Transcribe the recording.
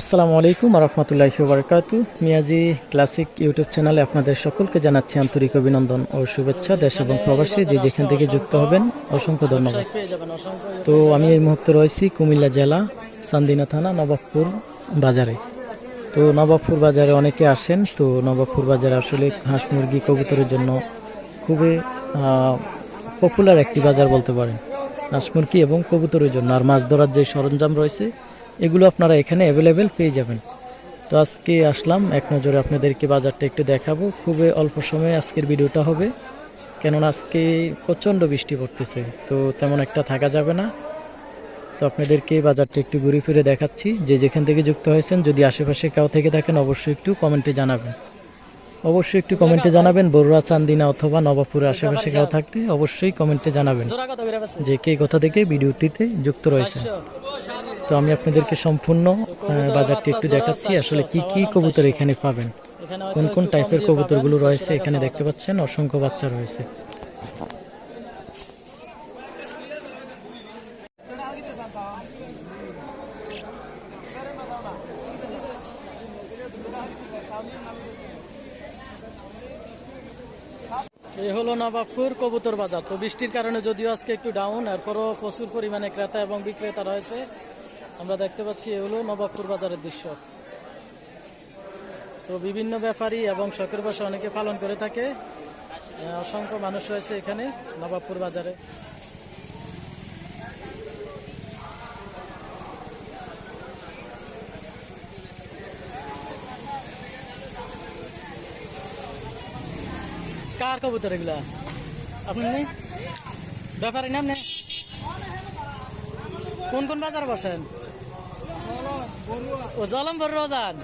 আসসালামু আলাইকুম রহমতুল্লাহি বারকাতু মিয়াজি ক্লাসিক ইউটিউব চ্যানেলে আপনাদের সকলকে জানাচ্ছি আন্তরিক অভিনন্দন ও শুভেচ্ছা দেশ এবং প্রবাসী যে যেখান থেকে যুক্ত হবেন, অসংখ্য ধন্যবাদ। তো আমি এই মুহূর্তে রয়েছি কুমিল্লা জেলা, সান্দিনা থানা, নবাবপুর বাজারে। তো নবাবপুর বাজারে অনেকে আসেন। তো নবাবপুর বাজারে আসলে হাঁস মুরগি কবুতরের জন্য খুবই পপুলার একটি বাজার বলতে পারেন। হাঁস মুরগি এবং কবুতরের জন্য। আর মাছ ধরার যে সরঞ্জাম রয়েছে এগুলো আপনারা এখানে অ্যাভেলেবেল পেয়ে যাবেন। তো আজকে আসলাম, এক নজরে আপনাদেরকে বাজারটা একটু দেখাবো। খুবই অল্প সময়ে আজকের ভিডিওটা হবে, কেননা আজকে প্রচণ্ড বৃষ্টি পড়তেছে, তো তেমন একটা থাকা যাবে না। তো আপনাদেরকে বাজারটা একটু ঘুরে ফিরে দেখাচ্ছি। যে যেখান থেকে যুক্ত হয়েছেন, যদি আশেপাশে কেউ থেকে থাকেন অবশ্যই একটু কমেন্টে জানাবেন। অবশ্যই একটু কমেন্টে জানাবেন বড়ুয়া চান্দিনা অথবা নবাবপুরের আশেপাশে কেউ থাকলে অবশ্যই কমেন্টে জানাবেন। যে কে কোথা থেকে ভিডিওটিতে যুক্ত রয়েছে তো আমি আপনাদেরকে সম্পূর্ণ বাজারটি একটু দেখাচ্ছি। আসলে কি কি কবুতর এখানে পাবেন? কোন কোন টাইপের কবুতরগুলো রয়েছে এখানে দেখতে পাচ্ছেন? অসংখ্য বাচ্চা রয়েছে। এই হলো নবাবপুর কবুতর বাজার। তো বৃষ্টির কারণে যদিও আজকে একটু ডাউন এরপরও প্রচুর পরিমাণে ক্রেতা এবং বিক্রেতা রয়েছে। আমরা দেখতে পাচ্ছি এ হলো নবাবপুর বাজারের দৃশ্য। তো বিভিন্ন ব্যাপারী এবং শখের বসে অনেকে পালন করে থাকে। অসংখ্য মানুষ রয়েছে এখানে নবাবপুর বাজারে। কার কবুতর এগুলা? আপনি ব্যাপারী নাম নেই? কোন কোন বাজার বসেন? وزالم بروزان